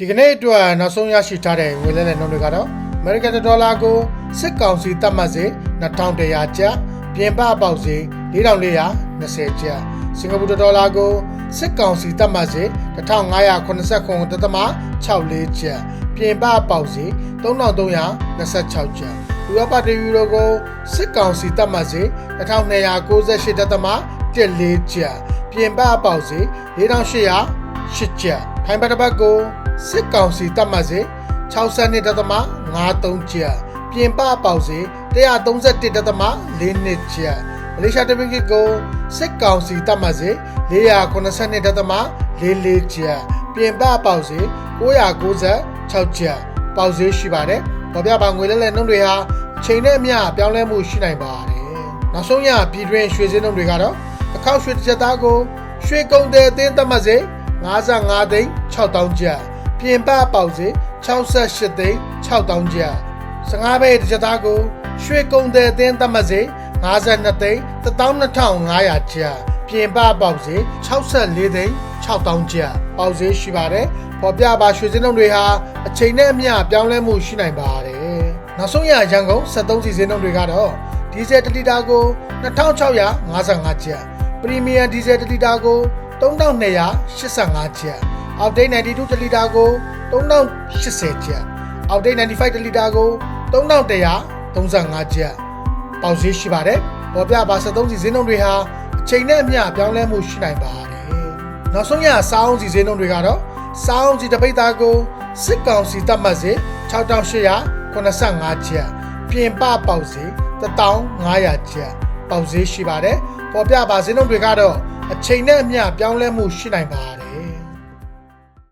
ဒီကနေ့အတွက်နောက်ဆုံးရရှိထားတဲ့ငွေလဲလှယ်နှုန်းတွေကတော့ American ဒေါ်လာကိုစစ်ကောင်စီသတ်မှတ်စေ2100ကျပ်ပြင်ပပေါက်စေ4420ကျပ်စင်ကာပူဒေါ်လာကိုစစ်ကောင်စီသတ်မှတ်စေ1589.64ကျပ်ပြင်ပပေါက်စေ3326ကျပ်ဥရောပတယူရိုကိုစစ်ကောင်စီသတ်မှတ်စေ1298.14ကျပ်ပြင်ပပေါက်စေ4800ရှစ်ချက်ထိုင်ပတ်တစ်ပတ်ကို စစ်ကောင်စီတတ်မှတ်စေ62.53ချက်ပြင်ပပေါက်စေ131.4နှစ်ချက်မလေးရှားတပင်းကစ်ကိုစစ်ကောင်စီတတ်မှတ်စေ492.44ချက်ပြင်ပပေါက်စေ996ချက်ပေါက်စေရှိပါတယ်ပေါ်ပြပါငွေလဲလဲနှုန်းတွေဟာအချိန်နဲ့အမျှပြောင်းလဲမှုရှိနိုင်ပါတယ်နောက်ဆုံးရပြည်တွင်းရွှေစင်းနှုန်းတွေကတော့အခောက်ရွှေတစ်ချက်သားကိုရွှေကုန်တဲ့အသင်းသတ်မှတ်စေ55သိန်း6000ကျပ် ပြင်ပပေါက်စေ68သိန်း6000ကျပ်15ဘဲတစ်ချက်သားကိုရွှေကုန်တဲ့အသင်းသတ်မှတ်စေ52သိန်း12500ကျပ်ပြင်ပပေါက်စေ64သိန်း6000ကျပ်ပေါက်စေရှိပါတယ်ပေါ်ပြပါရွှေစင်းလုံးတွေဟာအချိန်နဲ့အမျှပြောင်းလဲမှုရှိနိုင်ပါတယ်နောက်ဆုံးရရန်ကုန်73စီစင်းလုံးတွေကတော့ဒီဇယ်1လီတာကို2655ကျပ်ပရီမီယံဒီဇယ်1လီတာကို 3285ကျပ်အောက်ဒိတ်92တလီတာကို3080ကျပ်အောက်ဒိတ်95တလီတာကို3135ကျပ်ပေါက်ဈေးရှိပါတယ်ပေါ်ပြပါ73စီဈေးနှုန်းတွေဟာအချိန်နဲ့အမျှပြောင်းလဲမှုရှိနိုင်ပါတယ်နောက်ဆုံးရစောင်းစီဈေးနှုန်းတွေကတော့စောင်းစီတစ်ပိတ်သားကိုစစ်ကောင်စီတတ်မှတ်စေ6885ကျပ်ပြင်ပပေါက်ဈေး1500ကျပ်ပေါက်ဈေးရှိပါတယ်ပေါ်ပြပါဈေးနှုန်းတွေကတော့ အချိန်နဲ့အမျှပြောင်းလဲမှုရှိနိုင်ပါတယ်